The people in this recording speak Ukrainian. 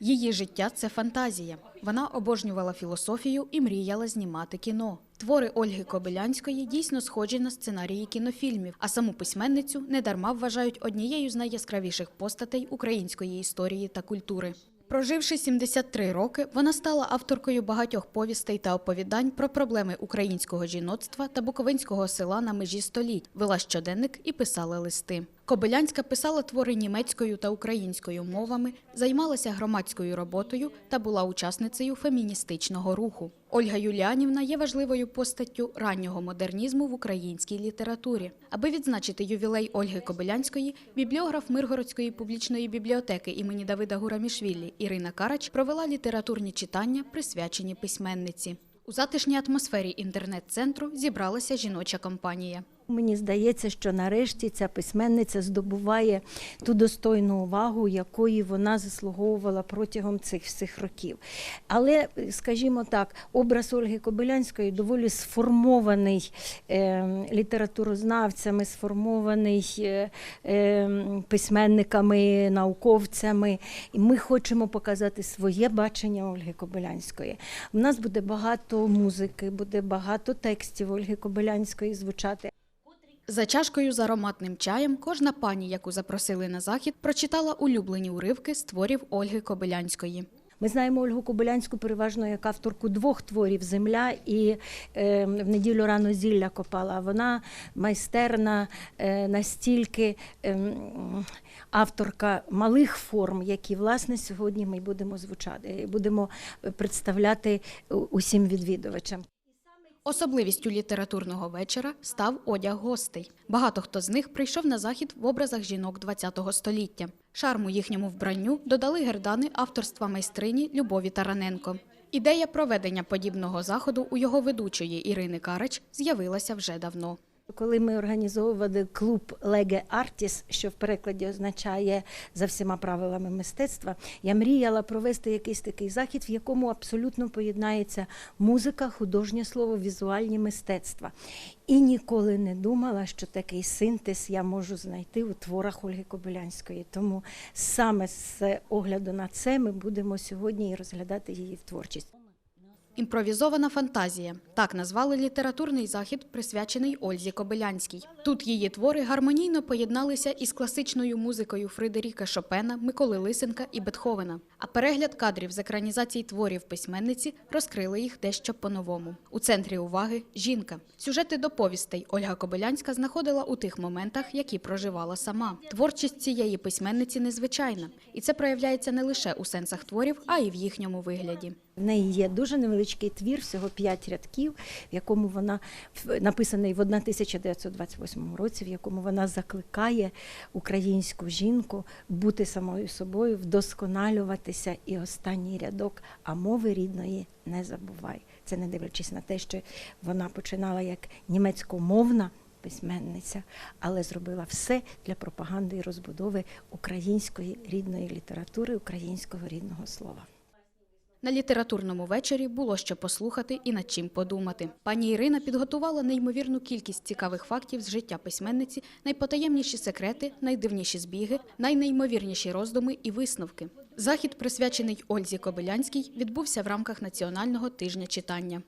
Її життя це фантазія. Вона обожнювала філософію і мріяла знімати кіно. Твори Ольги Кобилянської дійсно схожі на сценарії кінофільмів, а саму письменницю недарма вважають однією з найяскравіших постатей української історії та культури. Проживши 73 роки, вона стала авторкою багатьох повістей та оповідань про проблеми українського жіноцтва та буковинського села на межі століть, вела щоденник і писала листи. Кобилянська писала твори німецькою та українською мовами, займалася громадською роботою та була учасницею феміністичного руху. Ольга Юліанівна є важливою постаттю раннього модернізму в українській літературі. Аби відзначити ювілей Ольги Кобилянської, бібліограф Миргородської публічної бібліотеки імені Давида Гурамішвілі Ірина Карач провела літературні читання, присвячені письменниці. У затишній атмосфері інтернет-центру зібралася жіноча компанія. Мені здається, що нарешті ця письменниця здобуває ту достойну увагу, якої вона заслуговувала протягом цих всіх років. Але, скажімо так, образ Ольги Кобилянської доволі сформований е, літературознавцями, сформований е, е, письменниками, науковцями. І ми хочемо показати своє бачення Ольги Кобилянської. У нас буде багато музики, буде багато текстів Ольги Кобилянської звучати. За чашкою з ароматним чаєм кожна пані, яку запросили на захід, прочитала улюблені уривки з творів Ольги Кобилянської. Ми знаємо Ольгу Кобилянську переважно як авторку двох творів Земля і е, в неділю рано зілля копала. Вона майстерна е, настільки е, авторка малих форм, які власне сьогодні ми будемо звучати, будемо представляти усім відвідувачам. Особливістю літературного вечора став одяг гостей. Багато хто з них прийшов на захід в образах жінок ХХ століття. Шарму їхньому вбранню додали гердани авторства майстрині Любові Тараненко. Ідея проведення подібного заходу у його ведучої Ірини Карач з'явилася вже давно. Коли ми організовували клуб Леге Артіс, що в перекладі означає за всіма правилами мистецтва, я мріяла провести якийсь такий захід, в якому абсолютно поєднається музика, художнє слово, візуальні мистецтва. І ніколи не думала, що такий синтез я можу знайти у творах Ольги Кобилянської. Тому саме з огляду на це ми будемо сьогодні і розглядати її творчість. Імпровізована фантазія так назвали літературний захід, присвячений Ользі Кобилянській. Тут її твори гармонійно поєдналися із класичною музикою Фридеріка Шопена, Миколи Лисенка і Бетховена. А перегляд кадрів з екранізацій творів письменниці розкрили їх дещо по-новому. У центрі уваги жінка. Сюжети до повістей Ольга Кобилянська знаходила у тих моментах, які проживала сама. Творчість цієї письменниці незвичайна, і це проявляється не лише у сенсах творів, а й в їхньому вигляді. В неї є дуже невеличкий твір, всього п'ять рядків, в якому вона написаний в 1928 році, в якому вона закликає українську жінку бути самою собою, вдосконалюватися. І останній рядок, а мови рідної не забувай. Це не дивлячись на те, що вона починала як німецькомовна. Письменниця, але зробила все для пропаганди і розбудови української рідної літератури, українського рідного слова. На літературному вечорі було що послухати і над чим подумати. Пані Ірина підготувала неймовірну кількість цікавих фактів з життя письменниці, найпотаємніші секрети, найдивніші збіги, найнеймовірніші роздуми і висновки. Захід, присвячений Ользі Кобилянській, відбувся в рамках національного тижня читання.